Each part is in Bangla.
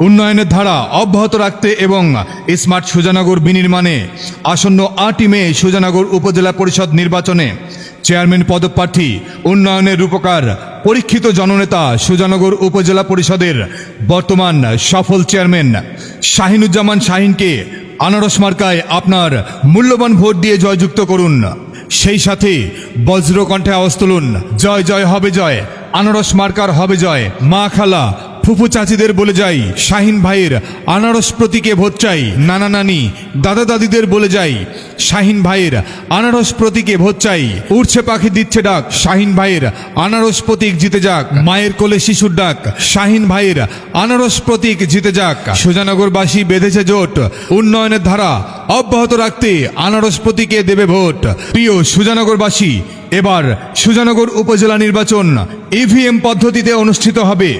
উন্নয়নের ধারা অব্যাহত রাখতে এবং স্মার্ট সুজানগর বিনির্মাণে আসন্ন আটই মে সুজানগর উপজেলা পরিষদ নির্বাচনে চেয়ারম্যান পদপ্রার্থী উন্নয়নের রূপকার পরীক্ষিত জননেতা সুজানগর উপজেলা পরিষদের বর্তমান সফল চেয়ারম্যান শাহিনুজ্জামান শাহিনকে আনারস মার্কায় আপনার মূল্যবান ভোট দিয়ে জয়যুক্ত করুন। সেই সাথে বজ্রকণ্ঠে আওয়াজ তুলুন। জয় জয়, হবে জয়। আনারস মার্কার হবে জয়। মা খালা ফুফু চাচিদের বলে যাই, শাহিন ভাইয়ের আনারস প্রতীকে ভোট চাই, নানা নানি, দাদা দাদিদের বলে যাই, শাহিন ভাইয়ের আনারস প্রতীকে ভোট চাই, উড়ছে পাখি দিচ্ছে ডাক, শাহিন ভাইয়ের আনারস প্রতীক জিতে যাক, মায়ের কোলে শিশুর ডাক, শাহিন ভাইয়ের আনারস প্রতীক জিতে যাক, সুজানগরবাসী বেঁধেছে জোট, উন্নয়নের ধারা অব্যাহত রাখতে আনারস প্রতীকে দেবে ভোট, প্রিয় সুজানগরবাসী, এবার সুজানগর উপজেলা নির্বাচন ইভিএম পদ্ধতিতে অনুষ্ঠিত হবে।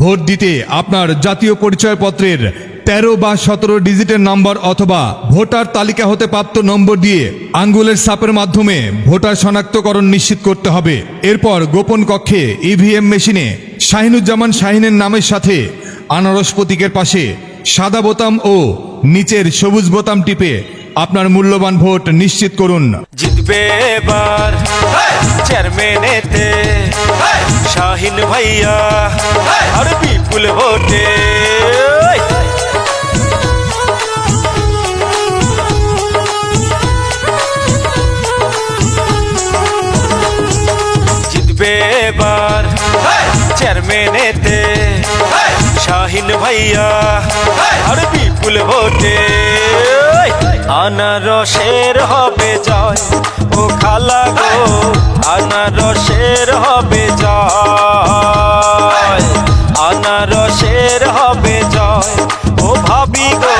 ভোট দিতে আপনার জাতীয় পরিচয়পত্রের তেরো বা সতেরো ডিজিটের নম্বর অথবা ভোটার তালিকা হতে প্রাপ্ত নম্বর দিয়ে আঙ্গুলের সাপের মাধ্যমে ভোটার শনাক্তকরণ নিশ্চিত করতে হবে। এরপর গোপন কক্ষে ইভিএম মেশিনে শাহিনুজ্জামান শাহিনের নামের সাথে আনারস প্রতীকের পাশে সাদা বোতাম ও নিচের সবুজ বোতাম টিপে আপনার মূল্যবান ভোট নিশ্চিত করুন। জিতবে এবার চেয়ারম্যানেতে শাহিন ভাইয়া। আর বিপুল ভোটে জিতবে এবার। চেয়ারম্যানেতে শাহিন ভাইয়া। আর বিপুল ভোটে আনারসের হবে জয়। ও খালা গো আনারসের হবে জয়। আনারসের হবে জয়। ও ভাবি গো,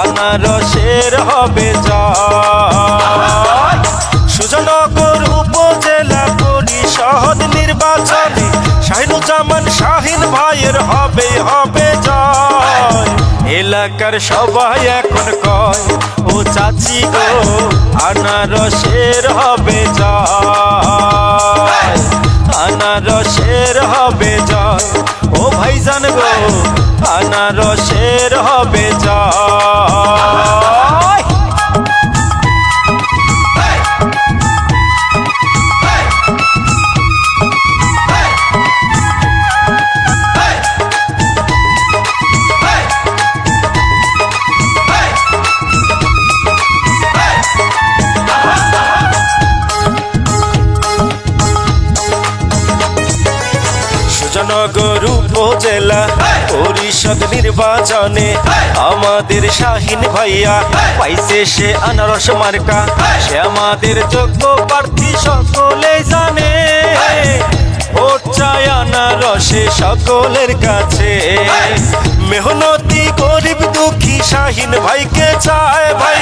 আনারসের হবে জয়। সুজনগর উপজেলা পরিষদ নির্বাচনে শাহিনুজ্জামান শাহিন ভাইয়ের হবে হবে জয়। এলাকার সবাই এখন কয়, ও চাচি গো, আনারসের হবে জয়। আনারসের হবে জয়। আনারসের হবে জয়। পরিষদ নির্বাচনে আমাদের শাহিন ভাইয়া পাইছে সে আনারস মার্কা। সে আমাদের যোগ্য প্রার্থী সকলে জানে। ভোট চায় আনারসে সকলের কাছে। মেহনতি গরিব দুঃখী শাহিন ভাইকে চায় ভাই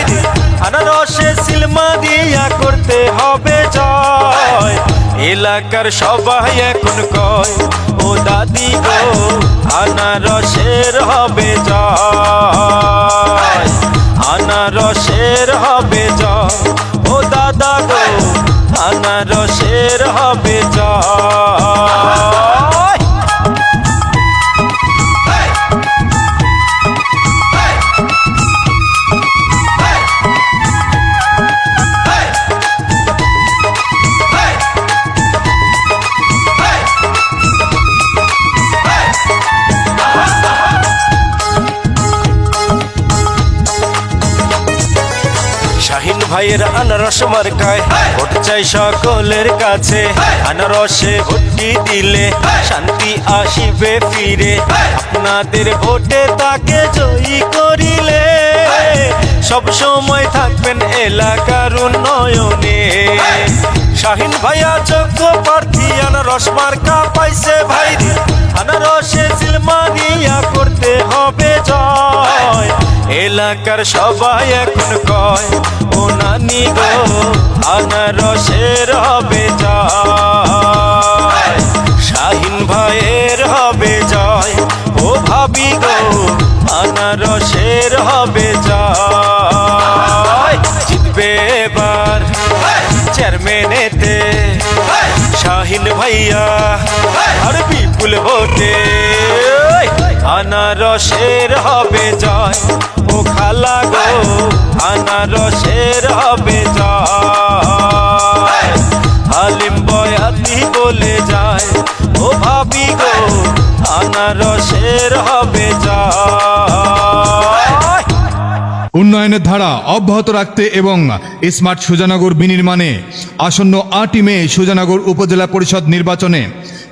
আনারসে সিলমা দিয়া করতে হবে জয়। এলাকার সবাই এখন কয় ও দাদি গো আনারসের হবে জয়। আনারস মার্কায়। ভোট চাই সকলের কাছে। আনারসে ভোটটি দিলে শান্তি আসিবে ফিরে। আপনাদের ভোটে তাকে জয়ী করিলে। সব সময় থাকবেন এলাকার উন্নয়নে। শাহিন ভাইয়া যোগ্য প্রার্থী আনারস মার্কা পাইছে ভাইরি আনারসে সিলমানিয়া করতে হবে জয়। এলাকার সবাই এখন কয় ও নানি গো। আনারসের হবে জয়। শাহিন ভাইয়ের হবে জয়। ও ভাবি গো আনারসের হবে জয়। জিতবে এবার চেয়ারম্যানেতে শাহিন ভাইয়া আর বিপুল ভোটে। আনারসের হবে জয়। ও খালা গো আনারসের হবে জয়। বলে যায়। ও ভাবি গো, আনারসের হবে জয় উন্নয়নের ধারা অব্যাহত রাখতে এবং স্মার্ট সুজানগর বিনির্মাণে আসন্ন আটই মে সুজানগর উপজেলা পরিষদ নির্বাচনে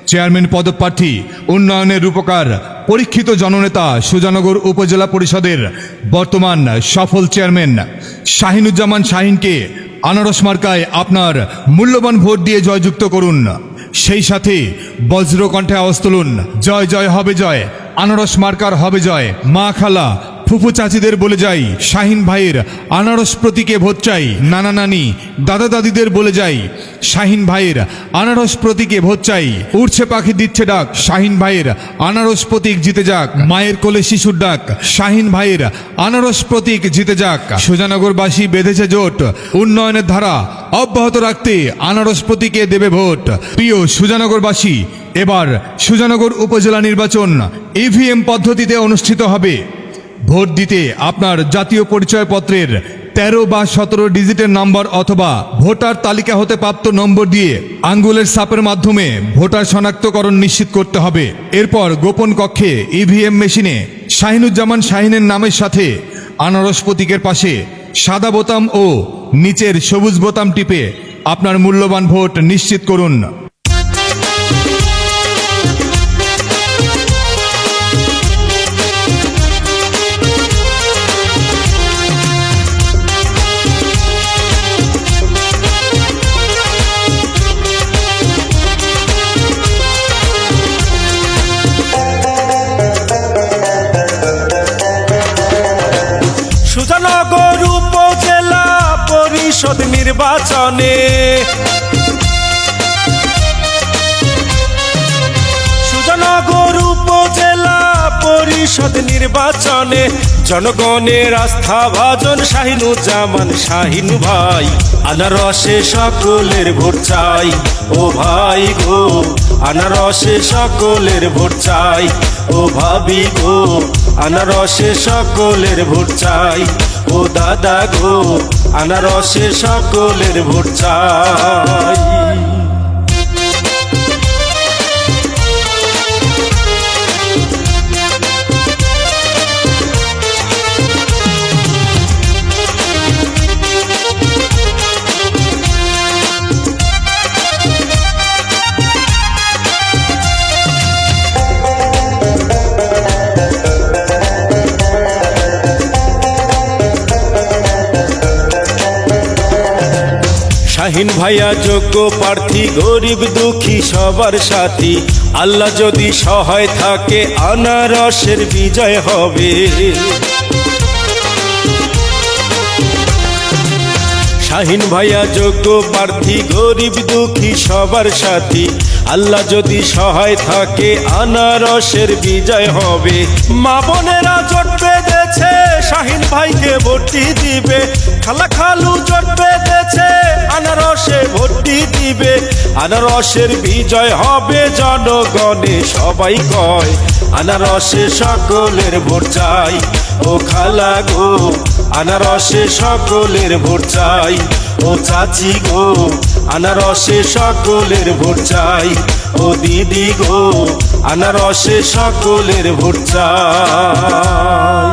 চেয়ারম্যান পদপ্রার্থী, উন্নয়নের রূপকার, পরীক্ষিত জননেতা সুজানগর উপজেলা পরিষদের বর্তমান সফল চেয়ারম্যান শাহিনুজ্জামান শাহিনকে আনারস মার্কায় আপনার মূল্যবান ভোট দিয়ে জয়যুক্ত করুন। সেই সাথে বজ্রকণ্ঠে আওয়াজ তুলুন। জয় জয়, হবে জয়। আনারস মার্কার হবে জয়। মা খালা ফুফু চাচিদের বলে যাই, শাহিন ভাইয়ের আনারস প্রতীকে ভোট চাই, নানা নানি, দাদা দাদিদের বলে যাই, শাহিন ভাইয়ের আনারস প্রতীকে ভোট চাই। উড়ছে পাখি দিচ্ছে ডাক, শাহিন ভাইয়ের আনারস প্রতীক জিতে যাক। মায়ের কোলে শিশুর ডাক, শাহিন ভাইয়ের আনারস প্রতীক জিতে যাক। সুজানগরবাসী বেঁধেছে জোট, উন্নয়নের ধারা অব্যাহত রাখতে আনারস প্রতীকে দেবে ভোট। প্রিয় সুজানগরবাসী, এবার সুজানগর উপজেলা নির্বাচন ইভিএম পদ্ধতিতে অনুষ্ঠিত হবে। ভোট দিতে আপনার জাতীয় পরিচয়পত্রের তেরো বা সতেরো ডিজিটের নম্বর অথবা ভোটার তালিকা হতে প্রাপ্ত নম্বর দিয়ে আঙ্গুলের সাপের মাধ্যমে ভোটার শনাক্তকরণ নিশ্চিত করতে হবে। এরপর গোপন কক্ষে ইভিএম মেশিনে শাহিনুজ্জামান শাহিনের নামের সাথে আনারস প্রতীকের পাশে সাদা বোতাম ও নিচের সবুজ বোতাম টিপে আপনার মূল্যবান ভোট নিশ্চিত করুন। সুজানগর উপজেলা পরিষদ নির্বাচনে। সুজানগর উপজেলা পরিষদ নির্বাচনে জনগণের আস্থা ভাজন শাহিনুজ্জামান শাহিন ভাই আনারসে সকলের ভোট চাই, ও ভাই গো, আনারসে সকলের ভোট চাই, ও ভাবি গো। আনারসে সকলের ভোট চাই। ও দাদা গো আনারসে সকলের ভোট চাই। শাহিন ভাইয়া, যোগ্য প্রার্থী, গরিব, দুঃখী, সবার সাথী। আল্লাহ যদি সহায় থাকে, আনারসের বিজয় হবে। শাহিন ভাইয়া, যোগ্য প্রার্থী, গরিব, দুঃখী, সবার সাথী। আল্লাহ যদি সহায় থাকে, আনারসের বিজয় হবে। মা বোনেরা জোট বেঁধেছে শাহিন ভাইকে ভোটটি দিবে। খালা খালু জোট বেঁধেছে, আনারসে ভোটটি দিবে। আনারসের বিজয় হবে জনগণে, সবাই কয়, আনারসে সকলের ভোট চাই। ও খালা গো, আনারসে সকলের ভোট চাই। ও চাচি গো, আনারসে সকলের ভোট চাই। ও দিদি গো, আনারসে সকলের ভোট চাই।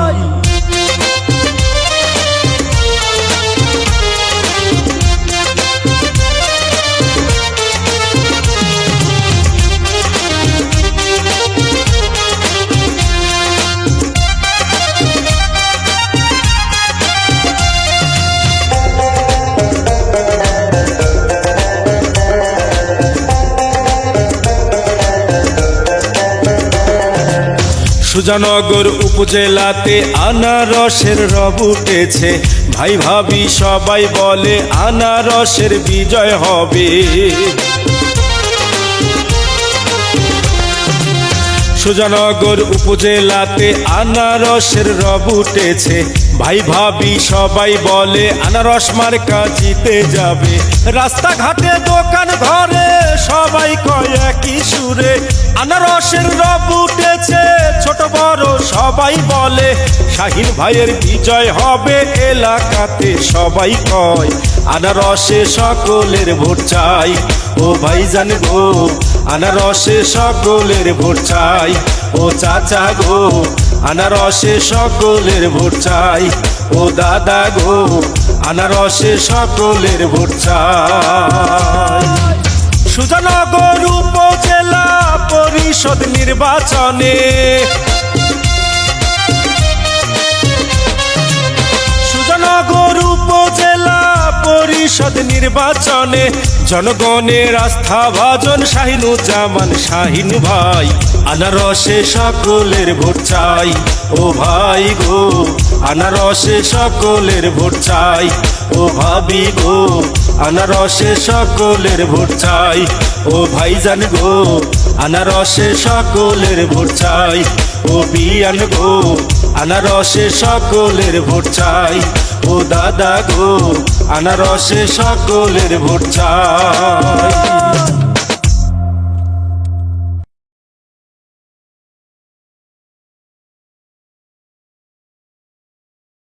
সুজানগর উপজেলাতে আনারসের রব উঠেছে। ভাই ভাবি সবাই বলে আনারসের বিজয় হবে। সুজানগর উপজেলাতে আনারসের রব উঠেছে। ভাই ভাবি সবাই বলে আনারস মার্কা জিতে যাবে। রাস্তাঘাটে দোকান ঘরে সবাই কয় একই সুরে। আনারসের রব উঠেছে, ছোট বড় সবাই বলে, শাহিন ভাইয়ের বিজয় হবে এলাকাতে সবাই কয়, আনারসে সকলের ভোট চাই। ও ভাইজান গো, আনারসে সকলের ভোট চাই। ও চাচা গো, আনারসে সকলের ভোট চাই। ও দাদা গো, আনারসে সকলের ভোট চাই। সুজানগর উপজেলা পরিষদ নির্বাচনে। সুজানগর উপজেলা পরিষদ নির্বাচনে জনগণের আস্থা ভাজন শাহিনুজ্জামান শাহিন ভাই। আনারসে সকলের ভোট চাই। ও ভাই গো, আনারসে সকলের ভোট চাই। ও ভাবি গো, আনারসে সকলের ভোট চাই। ও ভাইজান গো, আনারসে সকলের ভোট চাই। ও বিয়ান গো, আনারসে সকলের ভোট চাই। ও দাদা গো আনারসে সকলের ভোট চায়